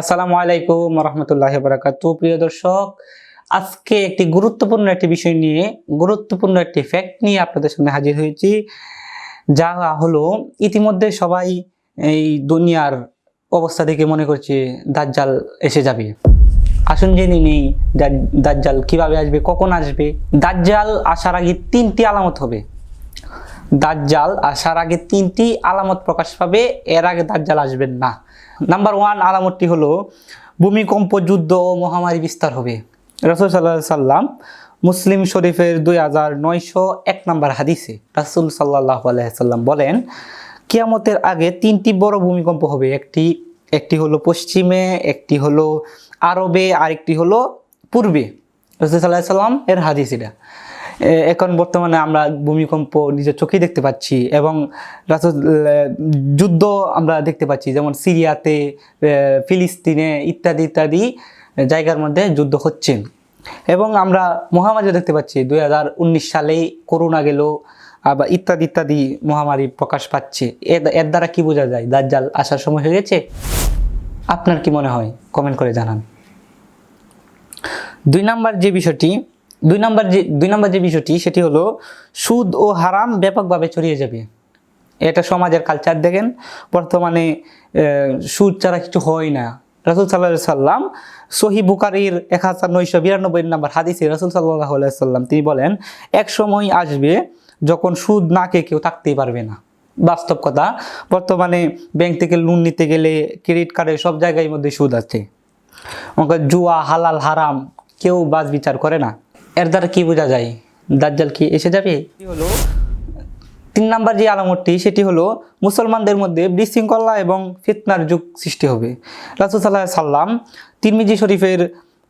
আসসালামু আলাইকুম রহমতুল্লাহ বারাকাতু প্রিয় দর্শক, আজকে একটি গুরুত্বপূর্ণ একটি বিষয় নিয়ে, গুরুত্বপূর্ণ একটি ফ্যাক্ট নিয়ে আপনাদের সামনে হাজির হয়েছি, যা হলো ইতিমধ্যে সবাই এই দুনিয়ার অবস্থা দেখে মনে করছে দাজ্জাল এসে যাবে। আসুন জেনে নেই দাজ্জাল কীভাবে আসবে, কখন আসবে। দাজ্জাল আসার আগে তিনটি আলামত হবে। দাজ্জাল আসার আগে তিনটি আলামত প্রকাশ পাবে, এর আগে দাজ্জাল আসবেন না। নাম্বার ওয়ান আলামতটি হলো, ভূমিকম্প, যুদ্ধ ও মহামারী বিস্তার হবে। রসুল সাল্লাহ সাল্লাম মুসলিম শরীফের দুই হাজার নয়শো এক নম্বর হাদিসে রাসুল সাল্লাহ আলাইসাল্লাম বলেন, কিয়ামতের আগে তিনটি বড় ভূমিকম্প হবে। একটি একটি হলো পশ্চিমে, একটি হলো আরবে, আরেকটি হলো পূর্বে। রসুল সাল্লাহ সাল্লাম এর হাদিস এটা। এখন বর্তমানে আমরা ভূমিকম্প নিজের চোখেই দেখতে পাচ্ছি এবং যুদ্ধ আমরা দেখতে পাচ্ছি। যেমন সিরিয়াতে ফিলিস্তিনে ইত্যাদি ইত্যাদি জায়গার মধ্যে যুদ্ধ হচ্ছে। এবং আমরা মহামারীও দেখতে পাচ্ছি। দুই হাজার উনিশ সালেই করোনা গেল, আবার ইত্যাদি ইত্যাদি মহামারী প্রকাশ পাচ্ছে। এর দ্বারা কি বোঝা যায়? দাজ্জাল আসার সময় হয়ে গেছে? আপনার কি মনে হয়? কমেন্ট করে জানান। দুই নাম্বার যে বিষয়টি দুই নম্বর যে, দুই নম্বর যে বিষয়টি, সেটি হলো সুদ ও হারাম ব্যাপকভাবে ছড়িয়ে যাবে। এটা সমাজের কালচার দেখেন, বর্তমানে সুদ ছাড়া কিছু হয় না। রাসুল সাল্লাহ সাল্লাম সহি বুকারির এক হাজার নয়শো বিরানব্বই নাম্বার হাদিসে রাসুল সাল্লাহ সাল্লাম তিনি বলেন, এক সময় আসবে যখন সুদ না কে কেউ থাকতেই পারবে না। বাস্তব কথা, বর্তমানে ব্যাংক থেকে লোন নিতে গেলে ক্রেডিট কার্ডে সব জায়গায় মধ্যে সুদ আছে। জুয়া, হালাল, হারাম, কেউ বাজ বিচার করে না। এর দ্বারা কি বোঝা যায়? দাজ্জাল কি এসে যাবে? হলো তিন নাম্বার যে আলামতটি সেটি হলো মুসলমানদের মধ্যে বিশৃঙ্খলা এবং ফিতনার যুগ সৃষ্টি হবে। রাসুল সাল্লাহ সাল্লাম তিরমিজি শরীফের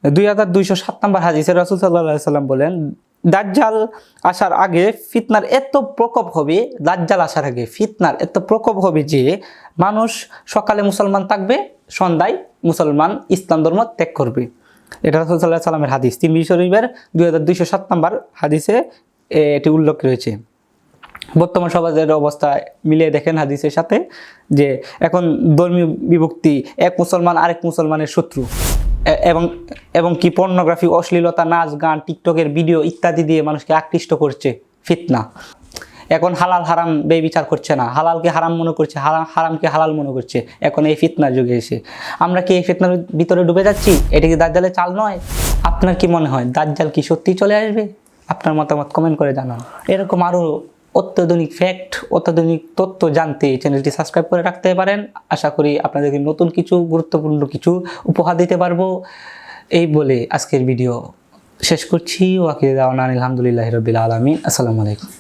দুই হাজার দুইশো সাত নম্বর হাদিসে রাসুল সাল্লাহ সাল্লাম বলেন দাজ্জাল আসার আগে ফিতনার এত প্রকোপ হবে দাজ্জাল আসার আগে ফিতনার এত প্রকোপ হবে যে মানুষ সকালে মুসলমান থাকবে সন্ধ্যায় মুসলমান ইসলাম ধর্ম ত্যাগ করবে। এটা রাসুল সাল্লাহ সাল্লামের হাদিস। তিরমিজি শরীফের দুই হাজার দুইশো সাত নম্বর হাদিসে এটি উল্লেখ রয়েছে। বর্তমান সমাজের অবস্থা মিলিয়ে দেখেন হাদিসের সাথে যে এখন ধর্মীয় বিভক্তি, এক মুসলমান আরেক মুসলমানের শত্রু। এবং এবং কি পর্নোগ্রাফি অশ্লীলতা, নাচ, গান টিকটকের ভিডিও ইত্যাদি দিয়ে মানুষকে আকৃষ্ট করছে ফিতনা। এখন হালাল হারাম বেবিচার করছে না, হালালকে হারাম মনে করছে হারাম হারামকে হালাল মনে করছে, এখন এই ফিতনার যুগে এসে। আমরা কি এই ফিতনার ভিতরে ডুবে যাচ্ছি? এটা কি দাজ্জালের চাল নয়? আপনার কি মনে হয় দাজ্জাল কি সত্যি চলে আসবে? আপনার মতামত কমেন্ট করে জানান। এরকম আরও অত্যাধুনিক ফ্যাক্ট অত্যাধুনিক তথ্য জানতে চ্যানেলটি সাবস্ক্রাইব করে রাখতে পারেন। আশা করি আপনাদেরকে নতুন কিছু, গুরুত্বপূর্ণ কিছু উপহার দিতে পারব। এই বলে আজকের ভিডিও শেষ করছি। ওয়াকিদ আলহামদুলিল্লাহ রবিল আলমিন। আসসালামু আলাইকুম।